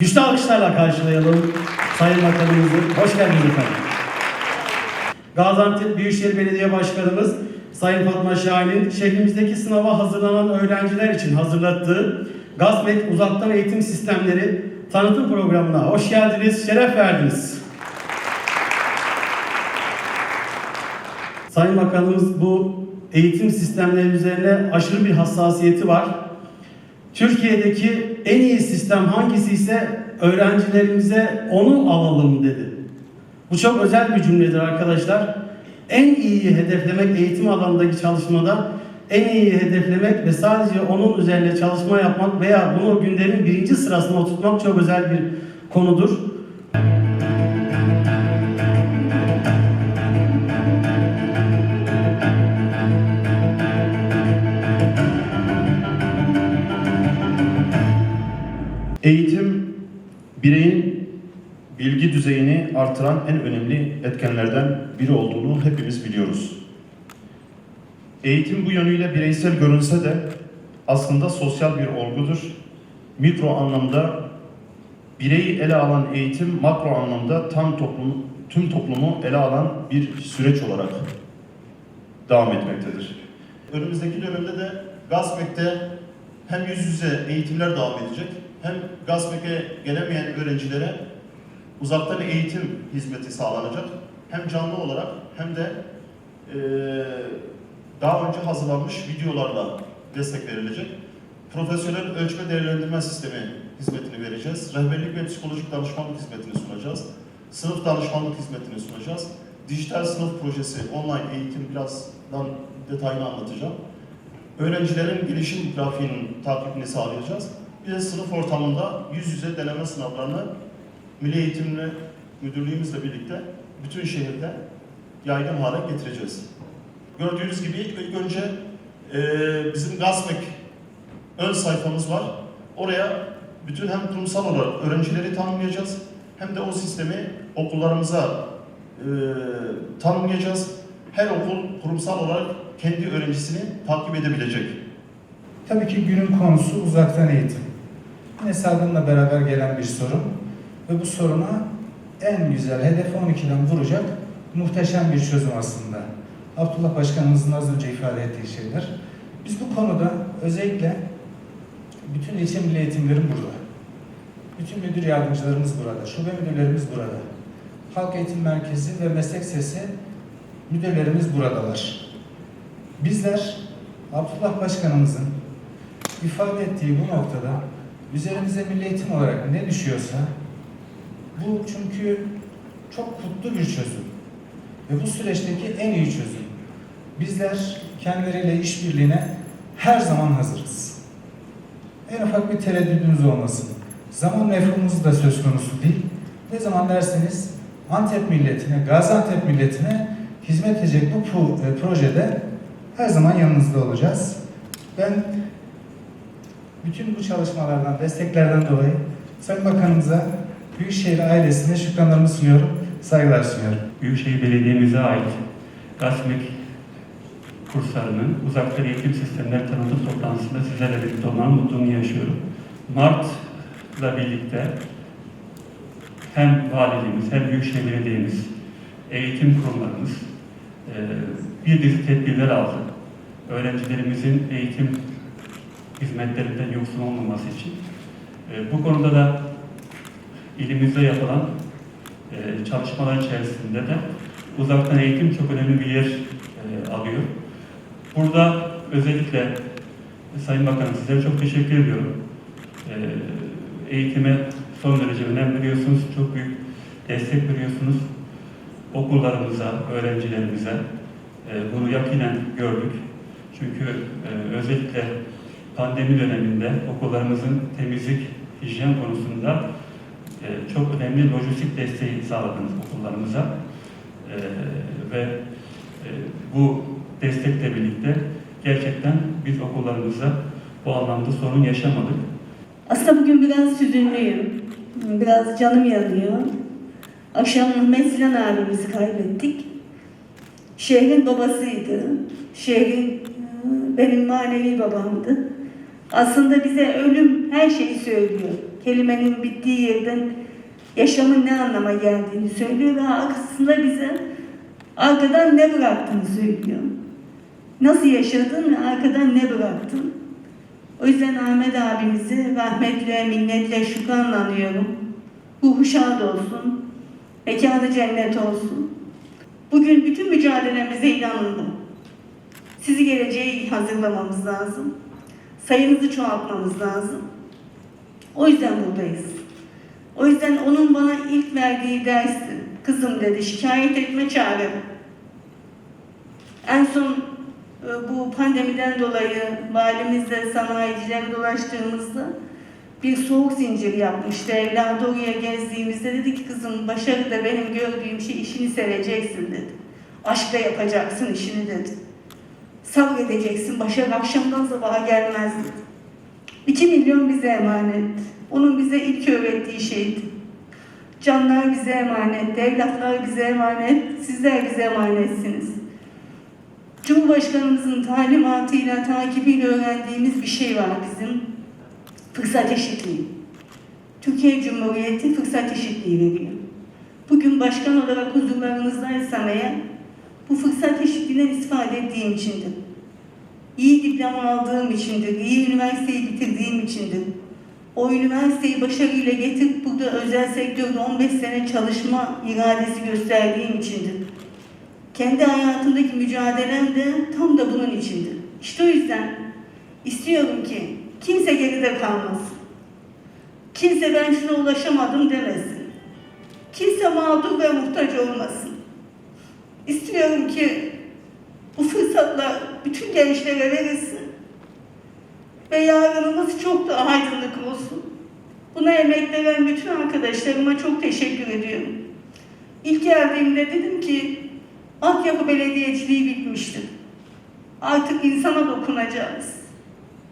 Güçlü alkışlarla karşılayalım Sayın Bakanımızı. Hoş geldiniz efendim. Gaziantep Büyükşehir Belediye Başkanımız Sayın Fatma Şahin'in şehrimizdeki sınava hazırlanan öğrenciler için hazırlattığı GASMEK Uzaktan Eğitim Sistemleri tanıtım programına hoş geldiniz, şeref verdiniz. Sayın Bakanımız bu eğitim sistemleri üzerine aşırı bir hassasiyeti var. Türkiye'deki en iyi sistem hangisi ise öğrencilerimize onu alalım dedi. Bu çok özel bir cümledir arkadaşlar. En iyiyi hedeflemek eğitim alanındaki çalışmada en iyiyi hedeflemek ve sadece onun üzerine çalışma yapmak veya bunu gündemin birinci sırasına oturtmak çok özel bir konudur. Artıran en önemli etkenlerden biri olduğunu hepimiz biliyoruz. Eğitim bu yönüyle bireysel görünse de aslında sosyal bir olgudur. Mikro anlamda bireyi ele alan eğitim makro anlamda tam toplum, tüm toplumu ele alan bir süreç olarak devam etmektedir. Önümüzdeki dönemde de GASMEK'te hem yüz yüze eğitimler devam edecek, hem GASMEK'e gelemeyen öğrencilere uzaktan eğitim hizmeti sağlanacak. Hem canlı olarak hem de eee, daha önce hazırlanmış videolarla destek verilecek. Profesyonel ölçme değerlendirme sistemi hizmetini vereceğiz. Rehberlik ve psikolojik danışmanlık hizmetini sunacağız. Sınıf danışmanlık hizmetini sunacağız. Dijital sınıf projesi online eğitim birazdan detayını anlatacağım. Öğrencilerin gelişim grafiğinin takibini sağlayacağız. Bir de sınıf ortamında yüz yüze deneme sınavlarını Milli Eğitim Müdürlüğümüzle birlikte bütün şehirde yaygın hale getireceğiz. Gördüğünüz gibi ilk önce eee, bizim GASMEK ön sayfamız var. Oraya bütün hem kurumsal olarak öğrencileri tanımlayacağız hem de o sistemi okullarımıza eee tanımlayacağız. Her okul kurumsal olarak kendi öğrencisini takip edebilecek. Tabii ki günün konusu uzaktan eğitim. Yine salgınla beraber gelen bir sorun ve bu soruna en güzel hedefi 12'den vuracak muhteşem bir çözüm aslında. Abdullah Başkanımızın az önce ifade ettiği şeyler. Biz bu konuda özellikle bütün ilçe milli eğitimlerim burada. Bütün müdür yardımcılarımız burada, şube müdürlerimiz burada. Halk Eğitim Merkezi ve Meslek Sesi müdürlerimiz buradalar. Bizler Abdullah Başkanımızın ifade ettiği bu noktada üzerimize milli eğitim olarak ne düşüyorsa bu çünkü çok kutlu bir çözüm. Ve bu süreçteki en iyi çözüm. Bizler kendileriyle işbirliğine her zaman hazırız. En ufak bir tereddüdünüz olmasın. Zaman mefhumumuz da söz konusu değil. Ne zaman derseniz Antep milletine, Gaziantep milletine hizmet edecek bu e, projede her zaman yanınızda olacağız. Ben bütün bu çalışmalardan, desteklerden dolayı Sayın Bakanımıza, Büyükşehir ailesine şükranlarımı sunuyorum, saygılar sunuyorum. Büyükşehir Belediye'mize ait GASMEK kurslarının uzaktan eğitim sistemleri tanıtım toplantısında sizlerle birlikte olmanın mutluluğunu yaşıyorum. Mart'la birlikte hem valiliğimiz hem Büyükşehir Belediye'miz, eğitim kurumlarımız e, bir dizi tedbirler aldı. Öğrencilerimizin eğitim hizmetlerinden yoksun olmaması için. E, Bu konuda da ilimizde yapılan e, çalışmalar içerisinde de uzaktan eğitim çok önemli bir yer e, alıyor. Burada özellikle Sayın Bakanım sizlere çok teşekkür ediyorum. E, eğitime son derece önem veriyorsunuz, çok büyük destek veriyorsunuz. Okullarımıza, öğrencilerimize e, bunu yakinen gördük. Çünkü e, özellikle pandemi döneminde okullarımızın temizlik, hijyen konusunda e, çok önemli lojistik desteği sağladınız okullarımıza. E, ve e, bu destekle birlikte gerçekten biz okullarımızda bu anlamda sorun yaşamadık. Aslında bugün biraz hüzünlüyüm. Biraz canım yanıyor. Akşam Mehmet abimizi kaybettik. Şehrin babasıydı. Şehrin e, benim manevi babamdı. Aslında bize ölüm her şeyi söylüyor. Kelimenin bittiği yerden yaşamın ne anlama geldiğini söylüyor ve arkasında bize arkadan ne bıraktığını söylüyor. Nasıl yaşadın ve arkadan ne bıraktın? O yüzden Ahmet abimizi rahmetle, minnetle, şükranla anıyorum. Ruhu şad olsun, mekanı cennet olsun. Bugün bütün mücadelemize inanıldı. Sizi geleceğe hazırlamamız lazım. Sayınızı çoğaltmamız lazım. O yüzden buradayız. O yüzden onun bana ilk verdiği dersi, kızım dedi, şikayet etme çare. En son e, bu pandemiden dolayı valimizle sanayicileri dolaştığımızda bir soğuk zincir yapmıştı. Evladı oraya gezdiğimizde dedi ki kızım başarıda benim gördüğüm şey işini seveceksin dedi. Aşkla yapacaksın işini dedi. Sabredeceksin. Başarı akşamdan sabaha gelmez dedi. 2 milyon bize emanet. Onun bize ilk öğrettiği şeydi. Canlar bize emanet, evlatlar bize emanet, sizler bize emanetsiniz. Cumhurbaşkanımızın talimatıyla, takibiyle öğrendiğimiz bir şey var bizim. Fırsat eşitliği. Türkiye Cumhuriyeti fırsat eşitliği veriyor. Bugün başkan olarak huzurlarınızdaysam eğer, bu fırsat eşitliğinden istifade ettiğim içindir. İyi diploma aldığım içindir, iyi üniversiteyi bitirdiğim içindir. O üniversiteyi başarıyla getirip burada özel sektörde 15 sene çalışma iradesi gösterdiğim içindir. Kendi hayatımdaki mücadelem de tam da bunun içindir. İşte o yüzden istiyorum ki kimse geride kalmasın. Kimse ben şuna ulaşamadım demesin. Kimse mağdur ve muhtaç olmasın. İstiyorum ki bu fırsatlar bütün gençlere verilsin. Ve yarınımız çok daha aydınlık olsun. Buna emek veren bütün arkadaşlarıma çok teşekkür ediyorum. İlk geldiğimde dedim ki altyapı belediyeciliği bitmiştir. Artık insana dokunacağız.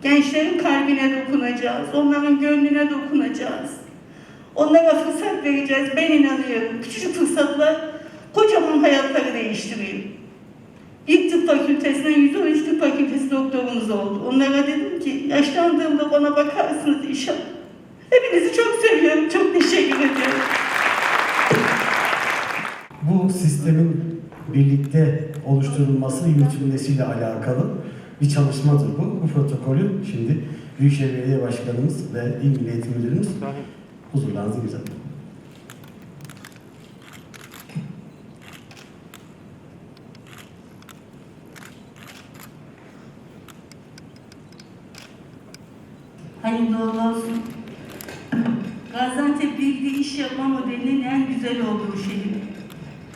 Gençlerin kalbine dokunacağız. Onların gönlüne dokunacağız. Onlara fırsat vereceğiz. Ben inanıyorum. Küçücük fırsatlar kocaman hayatları değiştiriyor. Tıp fakültesinden 113 tıp fakültesi doktorumuz oldu. Onlara dedim ki yaşlandığımda bana bakarsınız inşallah. Hepinizi çok seviyorum. Çok teşekkür ediyorum. Bu sistemin birlikte oluşturulması, yürütülmesiyle alakalı bir çalışmadır bu. Bu protokolü şimdi Büyükşehir Belediye Başkanımız ve İl Milli Eğitim Müdürümüz huzurlarınızı güzel. Hayırlı uğurlu olsun. Gaziantep ilgili iş yapma modelinin en güzel olduğu şehir.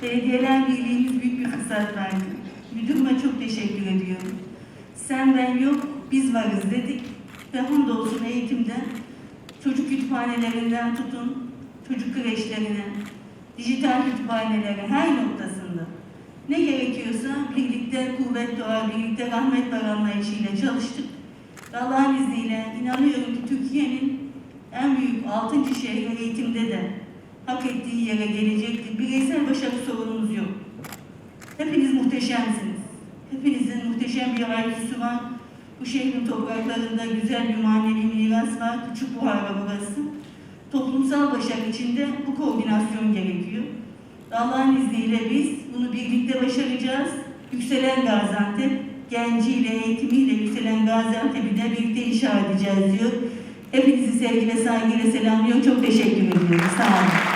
Belediyeler Birliği'miz büyük bir fırsat verdi. Müdürüme çok teşekkür ediyorum. Sen ben yok, biz varız dedik. Ve hamdolsun eğitimde çocuk kütüphanelerinden tutun, çocuk kreşlerine, dijital kütüphanelere her noktasında ne gerekiyorsa birlikte kuvvet doğar, birlikte rahmet var anlayışıyla çalıştık. Allah'ın izniyle inanıyorum ki Türkiye'nin en büyük altıncı şehri eğitimde de hak ettiği yere gelecektir. Bireysel başarı sorunumuz yok. Hepiniz muhteşemsiniz. Hepinizin muhteşem bir IQ'su var. Bu şehrin topraklarında güzel bir manevi miras var. Küçük Buhara burası. Toplumsal başarı içinde bu koordinasyon gerekiyor. Allah'ın izniyle biz bunu birlikte başaracağız. Yükselen Gaziantep, genciyle, eğitimiyle yükselen Gaziantep'i de birlikte inşa edeceğiz diyor. Hepinizi sevgi ve saygıyla selamlıyorum. Çok teşekkür ediyorum. Sağ olun.